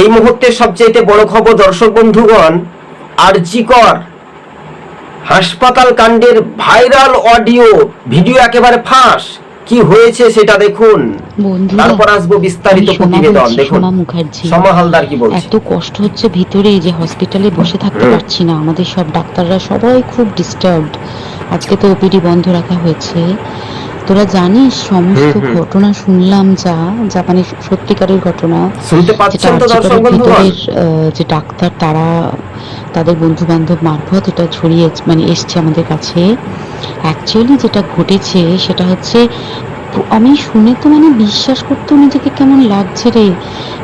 এই মুহূর্তে সবচেয়ে বড় খবর দর্শক বন্ধুগণ আরজিকর হাসপাতাল কাণ্ডের ভাইরাল অডিও ভিডিও একেবারে ফাঁস। কি হয়েছে সেটা দেখুন। তারপর আসব বিস্তারিত প্রতিবেদন দেখুন। সোমা হালদার কি বলছে? এত কষ্ট হচ্ছে ভিতরে যে হসপিটালে বসে থাকতে পারছি না। আমাদের সব ডাক্তাররা সবাই খুব ডিস্টার্বড আজকে তো ওপিডি বন্ধ রাখা হয়েছে। তোরা জানিস সমস্ত। ঘটনা শুনলাম যা মানে সত্যিকারের ঘটনা। যে ডাক্তার তারা তাদের বন্ধু বান্ধব মারফত এটা ছড়িয়ে মানে এসছে আমাদের কাছে। অ্যাকচুয়ালি যেটা ঘটেছে সেটা হচ্ছে আমি শুনে তো মানে বিশ্বাস করতেও নিজেকে কেমন লাগছে রে।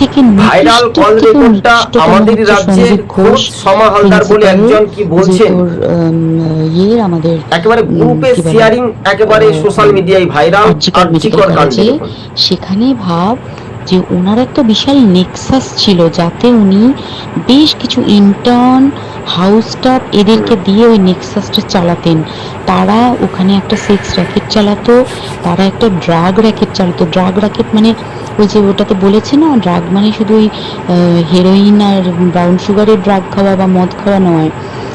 থেকে ভাইরাল কল রেকর্ডটা আমাদের রাজ্যের সমা হালদার বলে একজন কি বলছেন? ইয়ে আমাদের একেবারে গ্রুপে শেয়ারিং একেবারে সোশ্যাল মিডিয়ায় ভাইরাল আর্জিকর কাণ্ডে সেখানে ভাব যে ওনার একটা বিশাল নেক্সাস ছিল যাতে উনি বেশ কিছু ইন্টার্ন হাউস স্টাফ এদেরকে দিয়ে ওই নেক্সাসটা চালাতেন। তারা ওখানে একটা সেক্স র্যাকেট চালাতো, তারা একটা ড্রাগ র্যাকেট চালাতো। ড্রাগ র্যাকেট মানে ওই যে ওটাতে বলেছে না ড্রাগ মানে শুধু ওই হেরোইন আর ব্রাউন সুগারের ড্রাগ খাওয়া বা মদ খাওয়া নয়।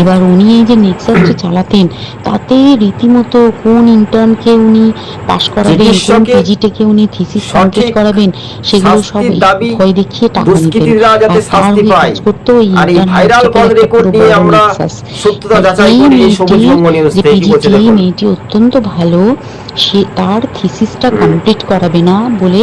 এবার উনি এই যে নেক্সাস যে চালাতেন তাতে রীতিমতো কোন ইন্টার্নকে উনি পাশ করাবেন কোন পিজিটেকে উনি থিসিস কমপ্লিট করাবেন সেগুলো সব ভয় দেখিয়ে টাকা নিতেন। আর কাজ করতো এই intern ভাইরাল কল রেকর্ড নিয়ে আমরা সত্যতা যাচাই এই মেয়েটি, অত্যন্ত ভালো সে তার থিসিসটা। কমপ্লিট করাবে না বলে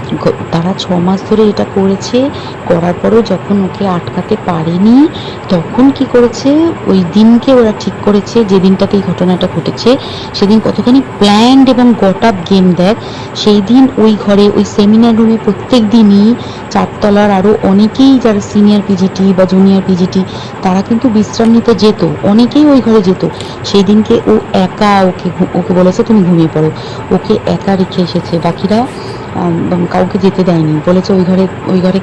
তারা ছ মাস ধরে এটা করেছে, করার পরও যখন ওকে আটকাতে পারেনি, তখন কি করেছে? ওই দিনকে ওরা ঠিক করেছে যে দিনটাতে এই ঘটনাটা ঘটেছে, সেদিন কতখানি প্ল্যান্ড এবং গট আপ গেম দেয় সেই দিন ওই ঘরে, ওই সেমিনার রুমে প্রত্যেক দিনই চারতলার আরও অনেকেই যারা সিনিয়র পিজিটি বা জুনিয়র পিজিটি তারা কিন্তু বিশ্রাম নিতে যেত। অনেকেই ওই ঘরে যেত। সেই দিনকে ও একা ওকে ওকে বলেছে, তুমি ঘুমিয়ে পড়ো। ওকে একা রেখে এসেছে। বাকিরা কাউকে যেতে দেয়নি। বলেছে, ওই ঘরে ওই ঘরে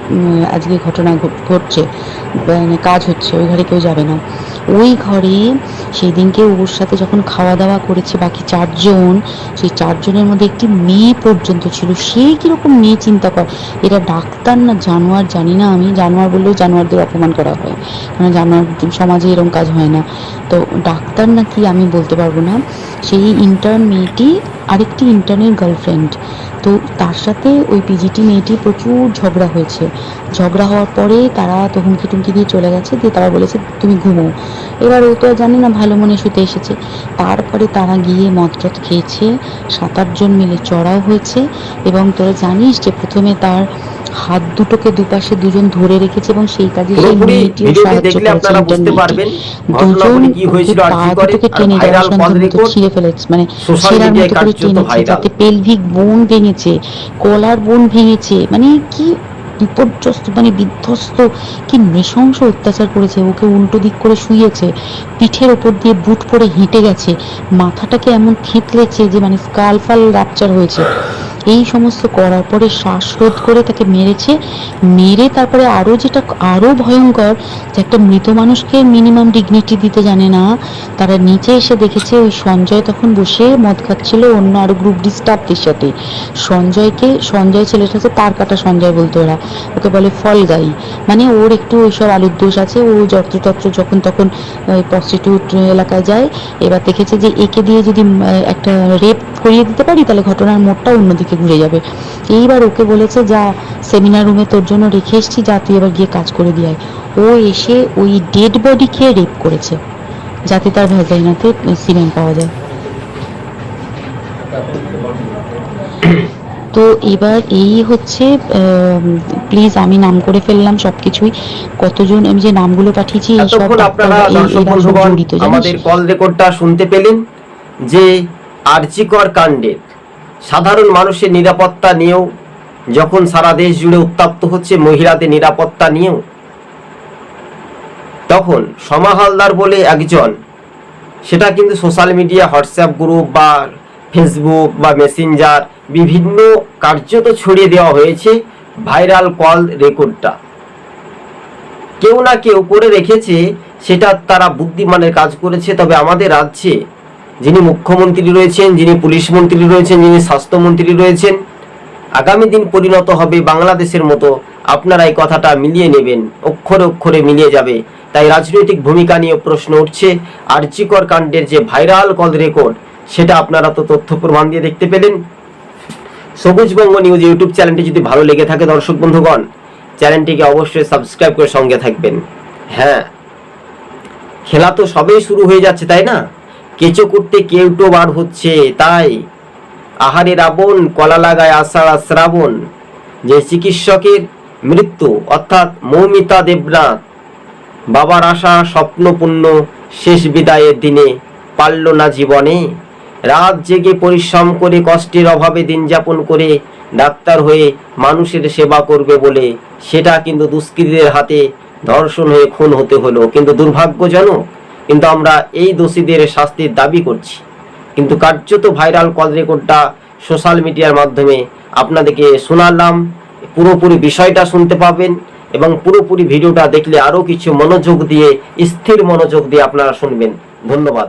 আজকে ঘটনা ঘটছে। মানে কাজ হচ্ছে, ওই ঘরে কেউ যাবে না। ওই ঘরে সেই দিনকে ওর সাথে যখন খাওয়া দাওয়া করেছে বাকি চারজন, সেই চারজনের মধ্যে একটি মেয়ে পর্যন্ত ছিল। সে কীরকম মেয়ে, চিন্তা কর। এরা ডাক্তার না, জানোয়ার জানি না আমি। জানোয়ার বললেও জানোয়ারদের অপমান করা হয়। কারণ জানোয়ার সমাজে এরকম কাজ হয় না। তো ডাক্তার না কি আমি বলতে পারব না, সেই ইন্টার্ন মেয়েটি আরেকটি ইন্টার্নের গার্লফ্রেন্ড তো তার সাথে ওই পিজিটি মেয়েটি প্রচুর ঝগড়া হয়েছে। ঝগড়া হওয়ার পরে তারা তো হুমকি টুমকি দিয়ে চলে গেছে, দিয়ে তারা বলেছে, তুমি ঘুমো। এবার ও তো জানে না, ভালো মনে শুতে এসেছে। তারপরে তারা গিয়ে মদরত খেয়েছে। সাত আটজন মিলে চড়াও হয়েছে। এবং তোরা জানিস যে প্রথমে তার হাত দুটোকে দুপাশে দুজন ধরে রেখেছে এবং সেই কাজে সেই মেয়েটিও সাহায্য করেছে আপনারা বুঝতে পারবেন দুজন পা দুটোকে টেনে মতো ছিঁড়ে ফেলেছে। মানে সোশ্যাল ছেঁড়ার মিডিয়ায় মতো করে টেনেছে ভাইরাল যাতে পেলভিক বোন ভেঙেছে কলার বোন ভেঙেছে মানে কি বিপর্যস্ত মানে বিধ্বস্ত কি নৃশংস অত্যাচার করেছে ওকে উল্টো দিক করে শুইয়েছে পিঠের ওপর দিয়ে বুট পরে হেঁটে গেছে মাথাটাকে এমন থেতলেছে যে মানে স্কাল ফাল রাপচার হয়েছে। এই সমস্ত করার পরে শ্বাসরোধ করে তাকে মেরেছে। মেরে তারপরে আরও যেটা আরও ভয়ঙ্কর, যে একটা মৃত মানুষকে মিনিমাম ডিগনিটি দিতে জানে না। তারা নিচে এসে দেখেছে ওই সঞ্জয় তখন বসে মদ খাচ্ছিল, অন্য আরও গ্রুপ ডি স্টাফদের সাথে। সঞ্জয়কে, সঞ্জয় ছেলেটা হচ্ছে তার কাটা সঞ্জয় বলতো ওরা। ওকে বলে ফল গাই। মানে ওর একটু ওইসব আলুর দোষ আছে। ও যত্রতত্র যখন তখন প্রস্টিটিউট এলাকায় যায়, এবার দেখেছে যে একে দিয়ে যদি একটা রেপ করিয়ে দিতে পারি তাহলে ঘটনার মোড়টা অন্যদিকে ঘুরে যাবে। এইবার ওকে বলেছে যা সেমিনার রুমে তোর জন্য রেখে এসছি যা তুই এবার গিয়ে কাজ করে দিয়ে ও এসে ওই ডেড বডিকে রেপ করেছে যাতে তার ভ্যাজাইনাতে সিমেন্ট পাওয়া যায়। তো এবার এই হচ্ছে প্লিজ আমি নাম করে ফেললাম সবকিছুই। কতজন আমি যে নামগুলো পাঠিয়েছি এই সব জড়িত আমাদের কল রেকর্ডটা শুনতে পেলেন যে আর্চিকর কাণ্ডের সাধারণ মানুষের নিরাপত্তা নিয়েও, যখন সারা দেশ জুড়ে উত্তপ্ত হচ্ছে মহিলাদের নিরাপত্তা নিয়েও, তখন সমা হালদার বলে একজন, সেটা কিন্তু সোশ্যাল মিডিয়া, হোয়াটসঅ্যাপ গ্রুপ বা ফেসবুক বা মেসেঞ্জার, বিভিন্ন কার্যত ছড়িয়ে দেওয়া হয়েছে ভাইরাল কল রেকর্ডটা। কেউ না কেউ করে রেখেছে, সেটা তারা বুদ্ধিমানের কাজ করেছে, তবে আমাদের রাজ্যে যিনি মুখ্যমন্ত্রী রয়েছেন, যিনি পুলিশ মন্ত্রী রয়েছেন, যিনি স্বাস্থ্যমন্ত্রী রয়েছেন, আগামী দিন পরিণত হবে বাংলাদেশের মতো আপনারা এই কথাটা মিলিয়ে নেবেন, অক্ষরে অক্ষরে মিলিয়ে যাবে। তাই রাজনৈতিক ভূমিকা নিয়ে প্রশ্ন উঠছে আর্চিকর কাণ্ডের যে ভাইরাল কল রেকর্ড, সেটা আপনারা তো তথ্য প্রমাণ দিয়ে দেখতে পেলেন। সবুজ সবুজবঙ্গ নিউজ ইউটিউব চ্যানেলটি যদি ভালো লেগে থাকে, দর্শক বন্ধুগণ, চ্যানেলটিকে অবশ্যই সাবস্ক্রাইব করে সঙ্গে থাকবেন। হ্যাঁ খেলা তো সবেই শুরু হয়ে যাচ্ছে, তাই না? কেঁচো করতে কেউটো বার হচ্ছে, তাই আহারে রাবণ কলা লাগায় আষাঢ় শ্রাবণ, যে চিকিৎসকের মৃত্যু, অর্থাৎ মৌমিতা দেবনাথ, বাবার আশা স্বপ্নপূর্ণ শেষ বিদায়ের দিনে পারল না জীবনে। রাত জেগে পরিশ্রম করে কষ্টের অভাবে দিন যাপন করে ডাক্তার হয়ে মানুষের সেবা করবে বলে সেটা কিন্তু দুষ্কৃতীদের হাতে ধর্ষণ হয়ে খুন হতে হলো। কিন্তু দুর্ভাগ্যজনক কিন্তু আমরা এই দোষীদের শাস্তির দাবি করছি। কিন্তু কার্যত ভাইরাল কল রেকর্ডটা সোশ্যাল মিডিয়ার মাধ্যমে আপনাদেরকে শোনালাম, পুরোপুরি বিষয়টা শুনতে পাবেন এবং পুরোপুরি ভিডিওটা দেখলে আরও কিছু মনোযোগ দিয়ে, স্থির মনোযোগ দিয়ে আপনারা শুনবেন। ধন্যবাদ।